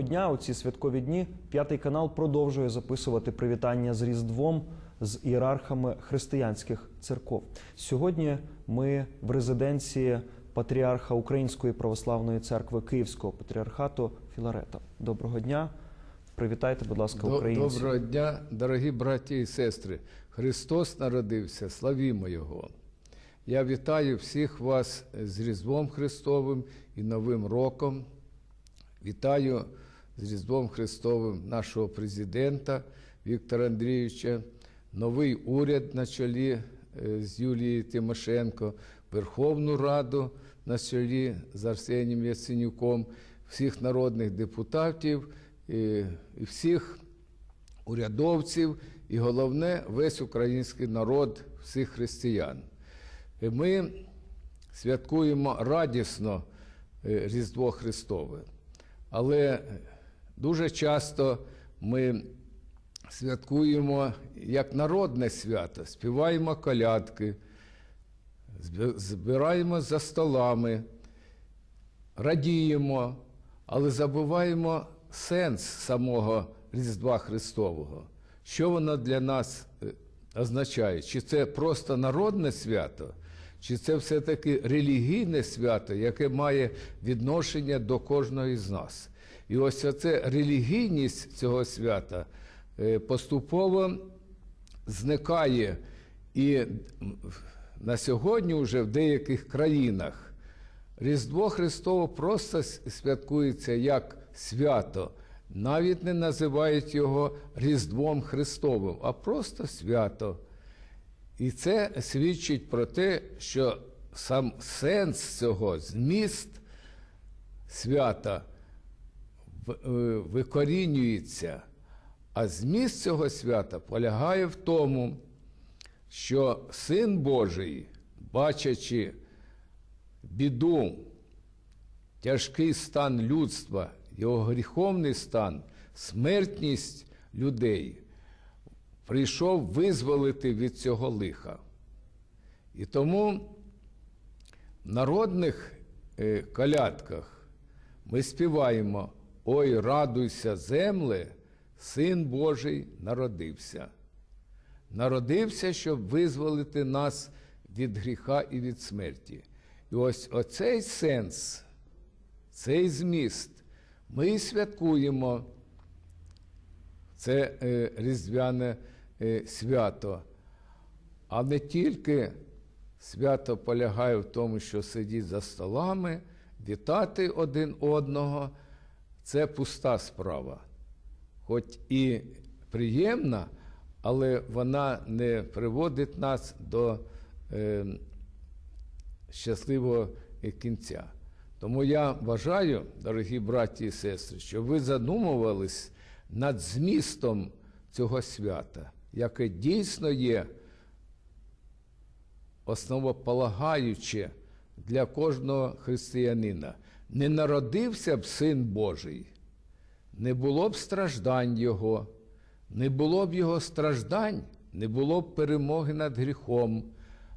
Доброго дня! У ці святкові дні п'ятий канал продовжує записувати привітання з Різдвом з ієрархами християнських церков. Сьогодні ми в резиденції патріарха Української православної церкви Київського патріархату Філарета. Доброго дня! Привітайте, будь ласка, українців. Доброго дня, дорогі браті і сестри. Христос народився, славімо Його. Я вітаю всіх вас з Різдвом Христовим і Новим роком. Вітаю з Різдвом Христовим нашого президента Віктора Андрійовича, новий уряд на чолі е, з Юлією Тимошенко, Верховну Раду на чолі з Арсенієм Яценюком, всіх народних депутатів і, і всіх урядовців, і головне, весь український народ, всіх християн. І Ми святкуємо радісно е, Різдво Христове, але дуже часто ми святкуємо як народне свято, співаємо колядки, збираємо за столами, радіємо, але забуваємо сенс самого Різдва Христового. Що воно для нас е, означає? Чи це просто народне свято, чи це все-таки релігійне свято, яке має відношення до кожного з нас? І ось оце релігійність цього свята е, поступово зникає. І на сьогодні вже в деяких країнах Різдво Христово просто святкується як свято. Навіть не називають його Різдвом Христовим, а просто свято. І це свідчить про те, що сам сенс цього, зміст свята викорінюється. А зміст цього свята полягає в тому, що Син Божий, бачачи біду, тяжкий стан людства, його гріховний стан, смертність людей, прийшов визволити від цього лиха. І тому в народних е, колядках ми співаємо Ой, радуйся, земле, Син Божий народився. Народився, щоб визволити нас від гріха і від смерті. І ось оцей сенс, цей зміст ми святкуємо це е, різдвяне е, свято. А не тільки свято полягає в тому, що сидіти за столами, вітати один одного це пуста справа. Хоч і приємна, але вона не приводить нас до е, щасливого кінця. Тому я вважаю, дорогі браті і сестри, що ви задумувались над змістом цього свята, яке дійсно є основополагаюче для кожного християнина. Не народився б син Божий, не було б страждань Його, не було б Його страждань, не було б перемоги над гріхом,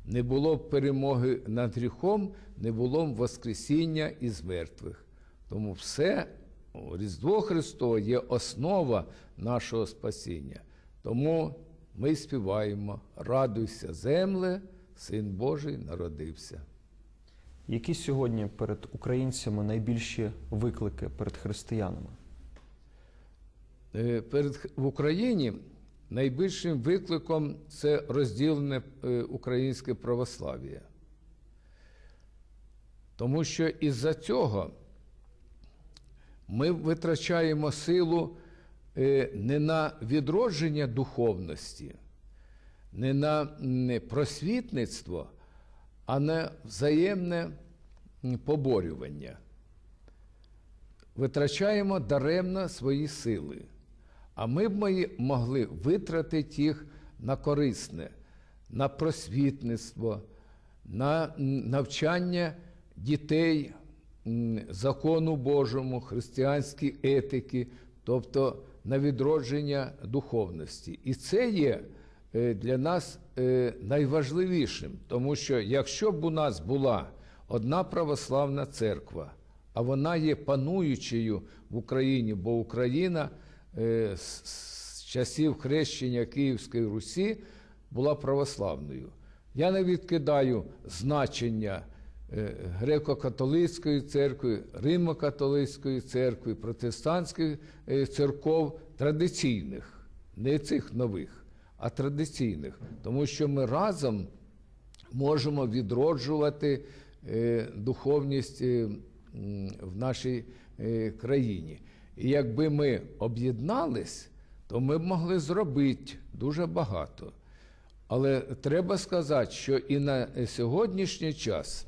не було б перемоги над гріхом, не було б Воскресіння із мертвих. Тому все Різдво Христове є основа нашого спасіння. Тому ми співаємо: радуйся, земле, Син Божий народився. Які сьогодні перед українцями найбільші виклики перед християнами? Е, Перед в Україні найбільшим викликом це розділене е, українське православ'я. Тому що із-за цього ми витрачаємо силу е, не на відродження духовності, не на просвітництво, а на взаємне поборювання витрачаємо даремно свої сили. А ми б могли витратити їх на корисне, на просвітництво, на навчання дітей закону Божому, християнській етики, тобто на відродження духовності. І це є для нас е, найважливішим, тому що якщо б у нас була одна православна церква, а вона є пануючою в Україні, бо Україна е, з, часів хрещення Київської Русі була православною. Я не відкидаю значення е, греко-католицької церкви, Римо-католицької церкви, протестантських е, церков традиційних, не цих нових, а традиційних, тому що ми разом можемо відроджувати е, духовність е, в нашій е, країні. І якби ми об'єднались, то ми б могли зробити дуже багато. Але треба сказати, що і на сьогоднішній час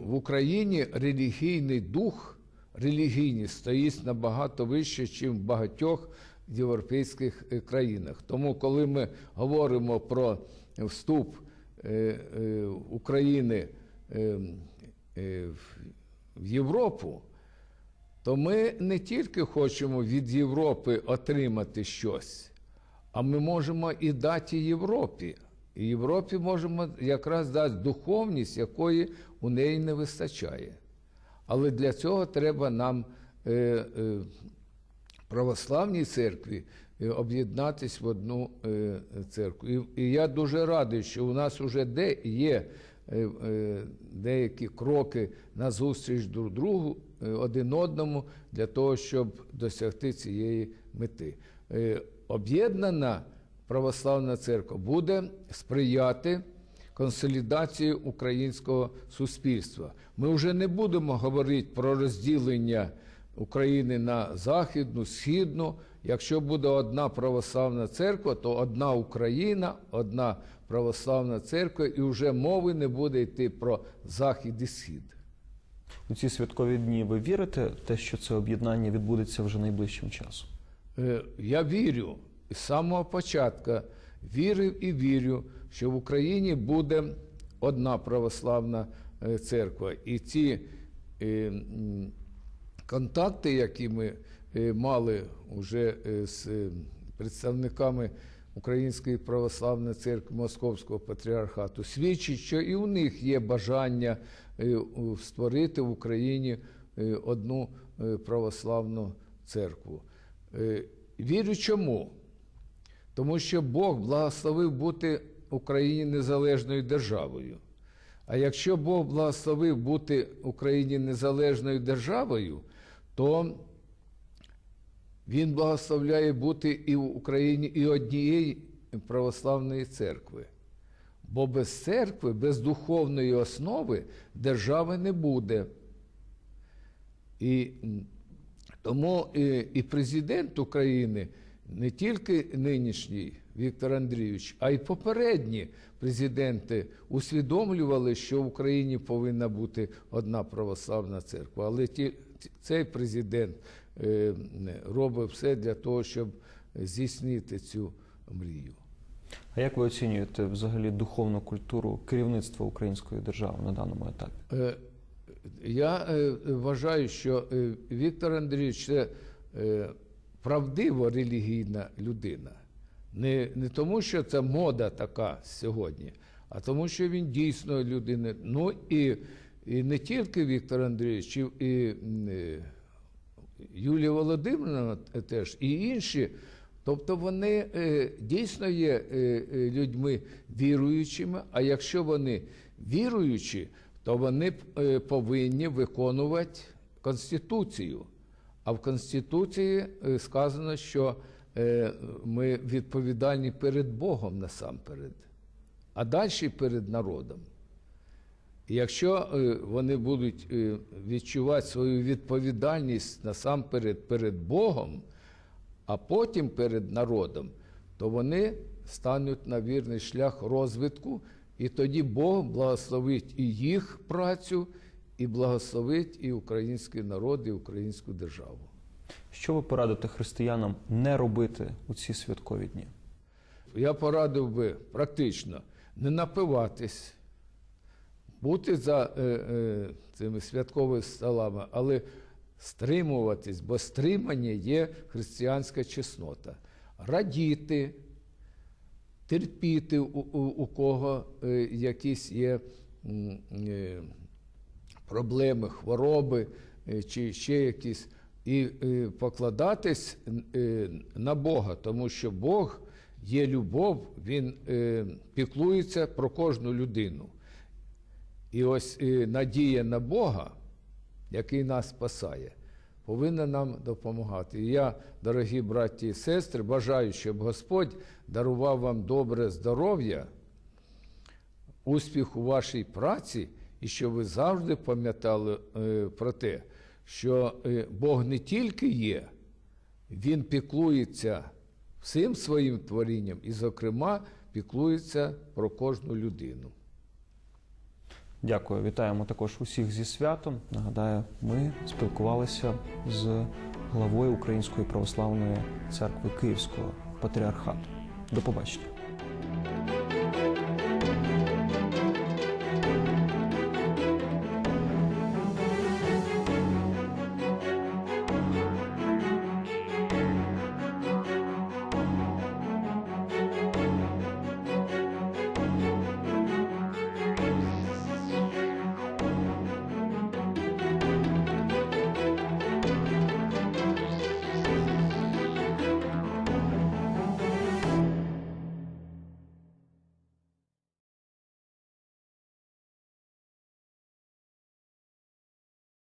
в Україні релігійний дух, релігійність стоїть набагато вище, ніж в багатьох європейських е, країнах. Тому, коли ми говоримо про вступ е, е, України в Європу, то ми не тільки хочемо від Європи отримати щось, а ми можемо і дати Європі. І Європі можемо якраз дати духовність, якої у неї не вистачає. Але для цього треба нам, е, е, православній церкві, е, об'єднатись в одну е, церкву. І, я дуже радий, що у нас вже де є е, деякі кроки на зустріч друг другу, один одному, для того, щоб досягти цієї мети. Об'єднана православна церква буде сприяти консолідації українського суспільства. Ми вже не будемо говорити про розділення України на західну, східну. Якщо буде одна православна церква, то одна Україна, одна православна церква, і вже мови не буде йти про захід і схід. У ці святкові дні ви вірите в те, що це об'єднання відбудеться вже найближчим часом? Е, Я вірю з самого початку вірив і вірю, що в Україні буде одна православна е, церква. І ці е, контакти, які ми е, мали вже е, з е, представниками Української православної церкви Московського патріархату, свідчить, що і у них є бажання створити в Україні одну православну церкву. Вірю чому? Тому що Бог благословив бути Україні незалежною державою. А якщо Бог благословив бути Україні незалежною державою, то Він благословляє бути і в Україні і однієї православної церкви. Бо без церкви, без духовної основи держави не буде. І тому і, і президент України, не тільки нинішній Віктор Андрійович, а й попередні президенти усвідомлювали, що в Україні повинна бути одна православна церква. Але ті, цей президент е, робить все для того, щоб здійснити цю мрію. А як ви оцінюєте взагалі духовну культуру керівництва української держави на даному етапі? Е, Я е, вважаю, що Віктор Андрійович це правдиво релігійна людина. Не, не тому, що це мода така сьогодні, а тому, що він дійсно людина. Ну і, і не тільки Віктор Андрійович, і, е, Юлія Володимирівна теж, і інші. Тобто вони е, дійсно є е, людьми віруючими, а якщо вони віруючі, то вони повинні виконувати Конституцію. А в Конституції сказано, що ми відповідальні перед Богом насамперед, а далі перед народом. І якщо е, вони будуть е, відчувати свою відповідальність насамперед перед Богом, а потім перед народом, то вони стануть на вірний шлях розвитку, і тоді Бог благословить і їх працю, і благословить і український народ, і українську державу. Що ви порадите християнам не робити у ці святкові дні? Я порадив би практично не напиватись, бути за е, е, цими святковими столами, але стримуватись, бо стримання є християнська чеснота. Радіти, терпіти, у, у, у кого е, якісь є е, проблеми, хвороби е, чи ще якісь, і е, покладатись е, на Бога, тому що Бог є любов, Він е, піклується про кожну людину. І ось е, надія на Бога, який нас спасає, повинна нам допомагати. І я, дорогі браті і сестри, бажаю, щоб Господь дарував вам добре здоров'я, успіх у вашій праці, і щоб ви завжди пам'ятали е, про те, що е, Бог не тільки є, Він піклується всім своїм творінням і, зокрема, піклується про кожну людину. Дякую, вітаємо також усіх зі святом. Нагадаю, ми спілкувалися з главою Української православної церкви Київського патріархату. До побачення.